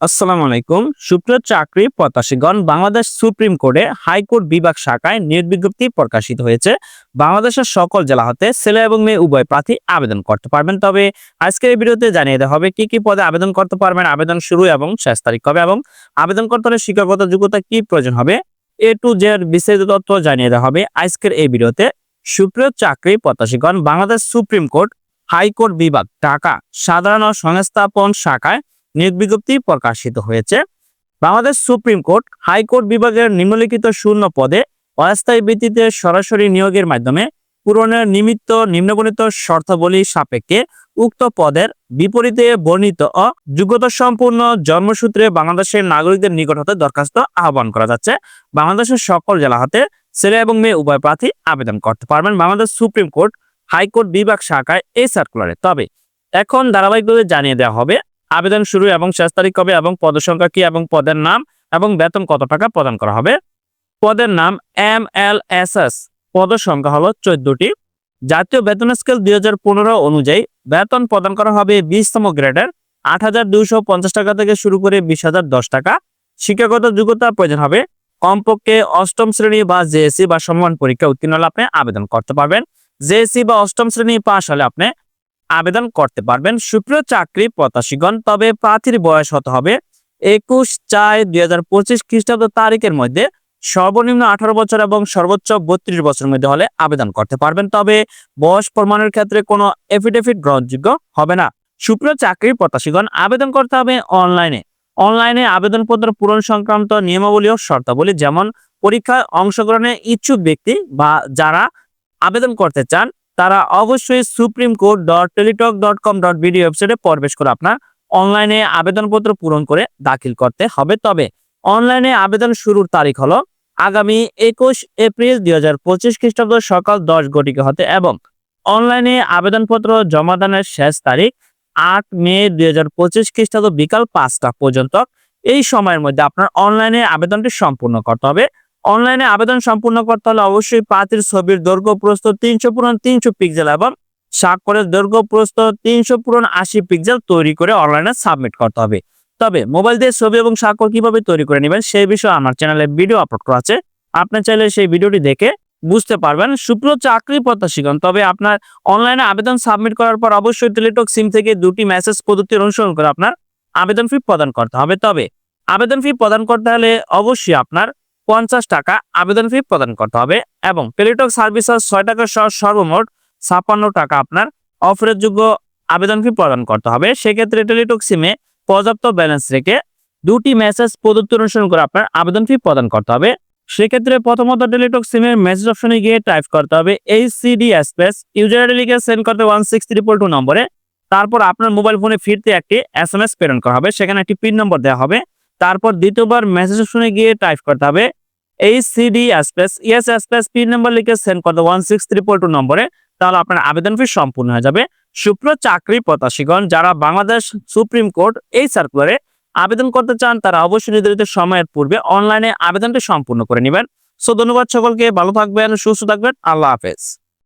আসসালামু আলাইকুম। সুপ্রিয় চাকরি প্রত্যাশীগণ, বাংলাদেশ সুপ্রিম কোর্টে হাইকোর্ট বিভাগ শাখায় নিয়োগ বিজ্ঞপ্তি প্রকাশিত হয়েছে। বাংলাদেশের সকল জেলা হতে ছেলে এবং মেয়ে উভয় প্রার্থী আবেদন করতে পারবেন। তবে আজকের এই ভিডিওতে জানিয়ে দেওয়া হবে, কি কি পদে আবেদন করতে পারবেন, আবেদন শুরু এবং শেষ তারিখ কবে এবং আবেদন করতে হলে শিক্ষাগত যোগ্যতা কি প্রয়োজন হবে? এ টু জেড বিস্তারিত তথ্য জানিয়ে দেওয়া হবে আজকের এই ভিডিওতে। সুপ্রিয় চাকরি প্রত্যাশীগণ, Bangladesh supreme court high court বিভাগ, ঢাকা সাধারণ সংস্থাপন শাখায় নিয়োগ বিজ্ঞপ্তি প্রকাশিত হয়েছে। বাংলাদেশ সুপ্রিম কোর্ট হাইকোর্ট বিভাগের নিম্নলিখিত শূন্য পদে অস্থায়ী ভিত্তিতে সরাসরি নিয়োগের মাধ্যমে পূরণের নিমিত্ত নিম্নবর্ণিত শর্তাবলী সাপেক্ষে উক্ত পদের বিপরীতে বর্ণিত ও যোগ্যতা সম্পূর্ণ জন্মসূত্রে বাংলাদেশের নাগরিকদের নিকট হতে দরখাস্ত আহ্বান করা যাচ্ছে। বাংলাদেশের সকল জেলা হতে ছেলে এবং মেয়ে উভয় প্রার্থী আবেদন করতে পারবেন। বাংলাদেশ সুপ্রিম কোর্ট হাইকোর্ট বিভাগ শাখায় এই সার্কুলারে। তবে এখন ধারাবাহিকভাবে জানিয়ে দেওয়া হবে আবেদন শুরু এবং শেষ তারিখ কবে এবং পদের সংখ্যা কি এবং পদের নাম এবং বেতন কত টাকা প্রদান করা হবে? পদের নাম এম এল এস এস। পদের সংখ্যা হলো চোদ্দটি। জাতীয় বেতন স্কেল দুই অনুযায়ী বেতন প্রদান করা হবে বিশতম গ্রেডের। আট হাজার দুইশো পঞ্চাশ টাকা থেকে শুরু করে বিশ টাকা। শিক্ষাগত যোগ্যতা প্রয়োজন হবে। কমপক্ষে অষ্টম শ্রেণি বা জেএসসি বা সম্মান পরীক্ষা উত্তীর্ণ হলে আপনি আবেদন করতে পারবেন। জেএসসি বা অষ্টম শ্রেণি পাশ হলে আপনি আবেদন করতে পারবেন। সুপ্রিয় চাকরি প্রত্যাশীগণ, তবে প্রার্থীর বয়স হতে হবে একুশ চার দুই হাজার পঁচিশ খ্রিস্টাব্দ তারিখের মধ্যে। সর্বনিম্ন আঠারো বছর এবং সর্বোচ্চ বত্রিশ বছরের মধ্যে হলে আবেদন করতে পারবেন। তবে বয়স প্রমাণের ক্ষেত্রে কোনো এফিডেভিট গ্রহণযোগ্য হবে না। সুপ্রিয় চাকরি প্রত্যাশীগণ, আবেদন করতে হবে অনলাইনে। অনলাইনে আবেদনপত্র পূরণ সংক্রান্ত নিয়মাবলী ও শর্তাবলী, যেমন পরীক্ষায় অংশগ্রহণে ইচ্ছুক ব্যক্তি বা যারা আবেদন করতে চান তারা অবশ্যই supreme court dot Teletalk dot com dot BD ওয়েবসাইটে প্রবেশ করে আপনার অনলাইনে আবেদনপত্র পূরণ করে দাখিল করতে হবে। তবে অনলাইনে আবেদন শুরুর তারিখ হলো আগামী একুশ এপ্রিল দুই হাজার পঁচিশ খ্রিস্টাব্দ সকাল দশ ঘটিকা হতে এবং অনলাইনে আবেদনপত্র জমাদানের শেষ তারিখ আট মে দুই হাজার পঁচিশ খ্রিস্টাব্দ বিকাল পাঁচটা পর্যন্ত। এই সময়ের মধ্যে আপনার অনলাইনে আবেদনটি সম্পূর্ণ করতে হবে। অনলাইনে আবেদন সম্পূর্ণ করতে হলে অবশ্যই প্রার্থীর ছবির দৈর্ঘ্য, প্রস্থ তিনশো পূরণ তিনশো পিক্সেল এবং স্বাক্ষরের দৈর্ঘ্য, প্রস্থ তিনশো পূরণ আশি পিক্সেল তৈরি করে অনলাইনে সাবমিট করতে হবে। তবে মোবাইল দিয়ে ছবি এবং স্বাক্ষর কীভাবে তৈরি করে নেবেন সেই বিষয়ে আমার চ্যানেলে ভিডিও আপলোড করা আছে। আপনি চাইলে সেই ভিডিওটি দেখে বুঝতে পারবেন। সুপ্র চাকরি প্রত্যাশীগণ, তবে আপনার অনলাইনে আবেদন সাবমিট করার পর অবশ্যই টেলিটক সিম থেকে দুটি মেসেজ পদ্ধতি অনুসরণ করে আপনার আবেদন ফি প্রদান করতে হবে। তবে আবেদন ফি প্রদান করতে হলে অবশ্যই আপনার পঞ্চাশ টাকা আবেদন ফি প্রদান করতে হবে এবং টেলিটক সার্ভিস ছয় টাকা সহ সর্বমোট ছাপ্পান্ন টাকা আপনার অফারের যোগ্য আবেদন ফি প্রদান করতে হবে সেক্ষেত্রে টেলিটক সিমে পর্যাপ্ত ব্যালেন্স রেখে দুটি মেসেজ পদ্ধতি অনুসরণ করে আপনার আবেদন ফি প্রদান করতে হবে সেক্ষেত্রে প্রথমত টেলিটক সিমের মেসেজ অপশনে গিয়ে টাইপ করতে হবে H CD space user ID লিখে সেন্ড করতে ওয়ান সিক্স ট্রিপল টু নম্বরে তারপর আপনার মোবাইল ফোনে ফিরতে একটি এস এম এস প্রেরণ করা হবে সেখানে একটি পিন নম্বর দেওয়া হবে তারপর দ্বিতীয়বার মেসেজ অপশনে গিয়ে টাইপ করতে হবে এই CD space ES space pin number লিখে সেন্ড করতে ওয়ান সিক্স ট্রিপল টু নম্বরে, তাহলে আপনার আবেদন ফি সম্পূর্ণ হয়ে যাবে। সুপ্র চাকরি প্রত্যাশীগণ, যারা বাংলাদেশ সুপ্রিম কোর্ট এই সার্কুলারে আবেদন করতে চান, তারা অবশ্যই নির্ধারিত সময়ের পূর্বে অনলাইনে আবেদনটি সম্পূর্ণ করে নেবেন। সো ধন্যবাদ সকলকে, ভালো থাকবেন, সুস্থ থাকবেন, আল্লাহ হাফেজ।